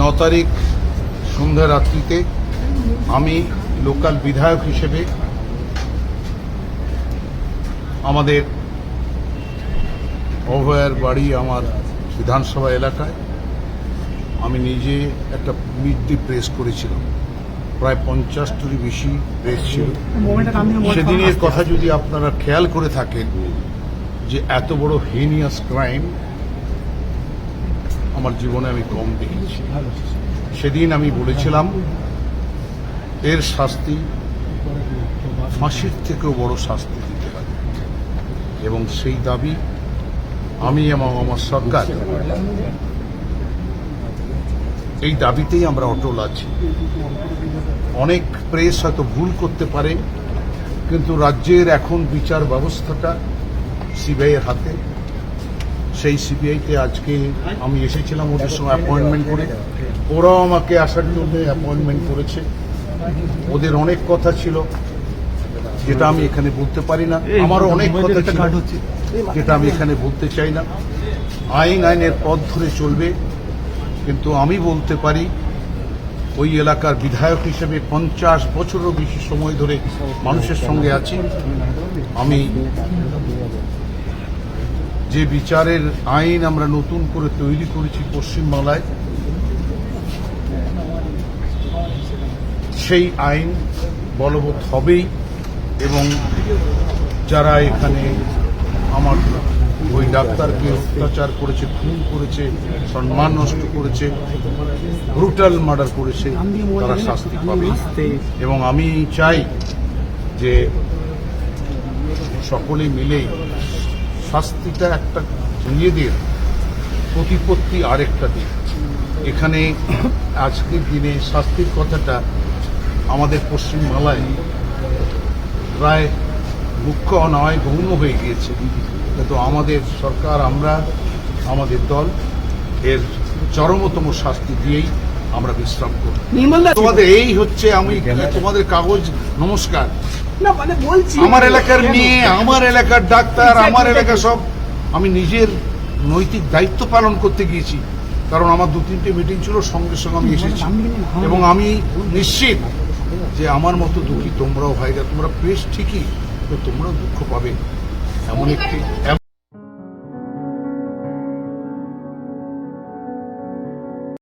ন তারিখ সন্ধ্যা রাত্রিতে আমি লোকাল বিধায়ক হিসেবে আমাদের অভয়ার বাড়ি আমার বিধানসভা এলাকায় আমি নিজে একটা মিড প্রেস করেছিলাম। প্রায় পঞ্চাশটিরই বেশি প্রেস ছিল। সেদিনের কথা যদি আপনারা খেয়াল করে থাকেন যে এত বড় হেনিয়াস ক্রাইম আমার জীবনে আমি কম দেখেছি। সেদিন আমি বলেছিলাম, এর শাস্তি ফাঁসির থেকেও বড় শাস্তি দিতে হবে। এবং সেই দাবি আমি এবং আমার সরকার, এই দাবিতেই আমরা অটল আছি। অনেক প্রেস হয়তো ভুল করতে পারে, কিন্তু রাজ্যের এখন বিচার ব্যবস্থাটা সিবিআইয়ের হাতে। সেই সিবিআইতে আজকে আমি এসেছিলাম ওদের সঙ্গে অ্যাপয়েন্টমেন্ট করে। ওরাও আমাকে আসার জন্য অ্যাপয়েন্টমেন্ট করেছে। ওদের অনেক কথা ছিল যেটা আমি এখানে বলতে পারি না। আমারও অনেক কথা ছিল যেটা আমি এখানে বলতে চাই না। আইন আইনের পথ ধরে চলবে। কিন্তু আমি বলতে পারি ওই এলাকার বিধায়ক হিসেবে পঞ্চাশ বছরও বেশি সময় ধরে মানুষের সঙ্গে আছি। আমি যে বিচারের আইন আমরা নতুন করে তৈরি করেছি পশ্চিমবাংলায়, সেই আইন বলবৎ হবেই এবং যারা এখানে আমার ওই ডাক্তারকে অত্যাচার করেছে, খুন করেছে, সম্মান নষ্ট করেছে ব্রুটাল মার্ডার করেছে, তারা শাস্তি পাবে এবং আমি চাই যে সকলে মিলে শাস্তিটা একটা নিজেদের প্রতিপত্তি আরেকটা দিক এখানে আজকের দিনে শাস্তির কথাটা আমাদের পশ্চিমবাংলায় প্রায় মুখ্য নয় গৌণ হয়ে গিয়েছে। কিন্তু আমাদের সরকার আমরা আমাদের দল এর চরমতম শাস্তি দিয়েই আমরা বিশ্রাম করি তোমাদের এই হচ্ছে আমি তোমাদের কাগজ নমস্কার। না মানে বলছি আমার এলাকার মেয়ে আমার এলাকার ডাক্তার আমার এলাকা সব আমি নিজের নৈতিক দায়িত্ব পালন করতে গিয়েছি। কারণ আমার দু তিনটে মিটিং ছিল সঙ্গে সঙ্গে আমি এসেছি। এবং আমি নিশ্চিত যে আমার মতো দুঃখী তোমরাও ভাইরা তোমরা বেশ ঠিকই তো তোমরাও দুঃখ পাবে। এমন একটি